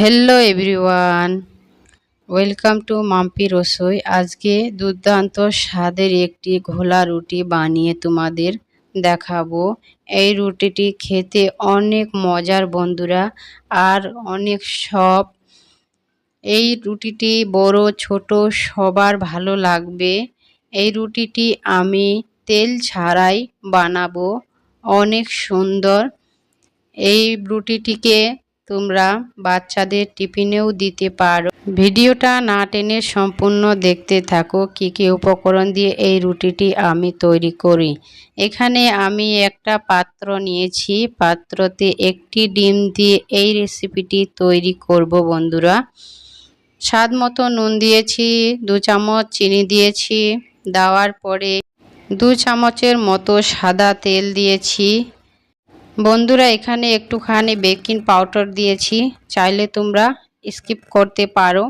Hello everyone welcome to Mampi Rasoi আজকে দুর্দান্ত স্বাদের একটি ঘোলা রুটি বানিয়ে তোমাদের দেখাবো। এই রুটিটি খেতে অনেক মজার বন্ধুরা আর অনেক সব। এই রুটিটি বড়, ছোট, সবার ভালো লাগবে। এই রুটিটি আমি তেল ছাড়াই বানাবো। অনেক সুন্দর। এই রুটিটিকে তোমরা বাচ্চাদের টিফিনেও দিতে পারো। ভিডিওটা না টেনে সম্পূর্ণ দেখতে থাকো, কি কি উপকরণ দিয়ে এই রুটিটি আমি তৈরি করি। এখানে আমি একটা পাত্র নিয়েছি। পাত্রতে একটি ডিম দিয়ে এই রেসিপিটি তৈরি করব বন্ধুরা। স্বাদ মতো নুন দিয়েছি, দু চামচ চিনি দিয়েছি, দেওয়ার পরে দু চামচের মতো সাদা তেল দিয়েছি। বন্ধুরা, এখানে একটুখানি বেকিং পাউডার দিয়েছি। চাইলে তোমরা স্কিপ করতে পারো।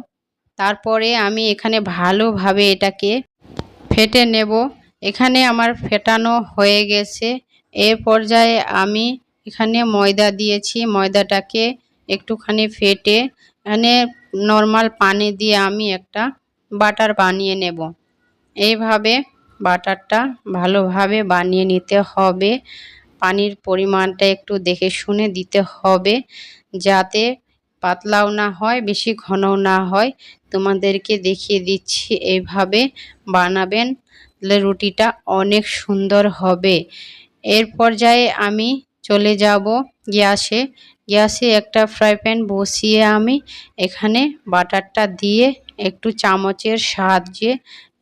তারপরে আমি এখানে ভালোভাবে এটাকে ফেটে নেব। এখানে আমার ফেটানো হয়ে গেছে। এ পর্যায়ে আমি এখানে ময়দা দিয়েছি। ময়দাটাকে একটুখানি ফেটে এখানে নর্মাল পানি দিয়ে আমি একটা বাটার বানিয়ে নেব। এইভাবে বাটারটা ভালোভাবে বানিয়ে নিতে হবে। পানির পরিমাণটা একটু দেখে শুনে দিতে হবে যাতে পাতলাও না হয়, বেশি ঘনও না হয়। তোমাদেরকে দেখিয়ে দিচ্ছি এইভাবে বানাবেন। তাহলে রুটিটা অনেক সুন্দর হবে। এর পর্যায়ে আমি চলে যাব গ্যাসে। গ্যাসে একটা ফ্রাই প্যান বসিয়ে আমি এখানে বাটারটা দিয়ে একটু চামচের সাহায্যে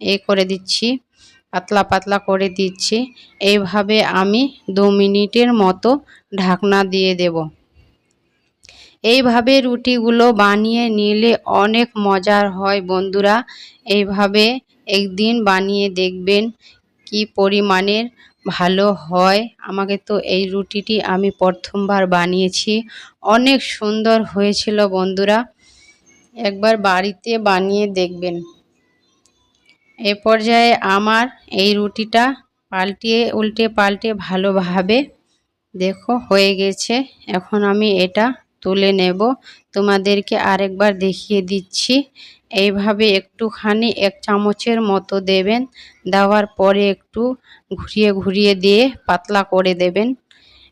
এ করে দিচ্ছি। পাতলা পাতলা করে দিচ্ছি। এইভাবে আমি দু মিনিটের মতো ঢাকনা দিয়ে দেব। এইভাবে রুটিগুলো বানিয়ে নিলে অনেক মজার হয় বন্ধুরা। এইভাবে একদিন বানিয়ে দেখবেন কি পরিমাণের ভালো হয়। আমাকে তো এই রুটিটি আমি প্রথমবার বানিয়েছি। অনেক সুন্দর হয়েছিল বন্ধুরা। একবার বাড়িতে বানিয়ে দেখবেন। এ পর্যায়ে আমার এই রুটিটা পাল্টিয়ে, উল্টে পাল্টে ভালোভাবে দেখো হয়ে গেছে। এখন আমি এটা তুলে নেব। তোমাদেরকে আরেকবার দেখিয়ে দিচ্ছি। এইভাবে একটুখানি এক চামচের মতো দেবেন। দেওয়ার পরে একটু ঘুরিয়ে ঘুরিয়ে দিয়ে পাতলা করে দেবেন।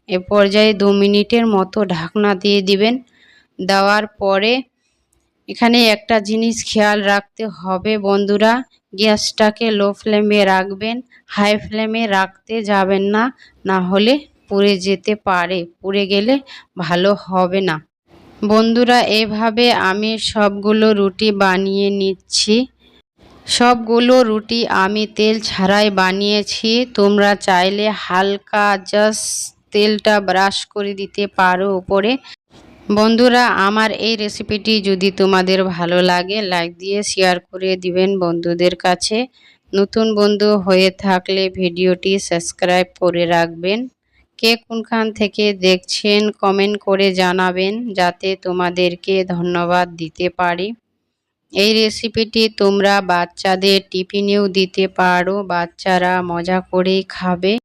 এ পর্যায়ে দু মিনিটের মতো ঢাকনা দিয়ে দিবেন। দেওয়ার পরে এখানে একটা জিনিস খেয়াল রাখতে হবে বন্ধুরা। গ্যাসটাকে লো ফ্লেমে রাখবেন, হাই ফ্লেমে রাখতে যাবেন না না হলে পুড়ে যেতে পারে। পুড়ে গেলে ভালো হবে না। বন্ধুরা, এভাবে আমি সবগুলো রুটি বানিয়ে নিচ্ছি। সবগুলো রুটি আমি তেল ছাড়াই বানিয়েছি। তোমরা চাইলে হালকা জাস্ট তেলটা ব্রাশ করে দিতে পারো উপরে। বন্ধুরা, আমার এই রেসিপিটি যদি তোমাদের ভালো লাগে, লাইক দিয়ে শেয়ার করে দিবেন বন্ধুদের কাছে। নতুন বন্ধু হয়ে থাকলে ভিডিওটি সাবস্ক্রাইব করে রাখবেন। কে কোনখান থেকে দেখছেন, কমেন্ট করে জানাবেন, যাতে তোমাদেরকে ধন্যবাদ দিতে পারি। এই রেসিপিটি তোমরা বাচ্চাদের টিফিনেও দিতে পারো, বাচ্চারা মজা করেই খাবে।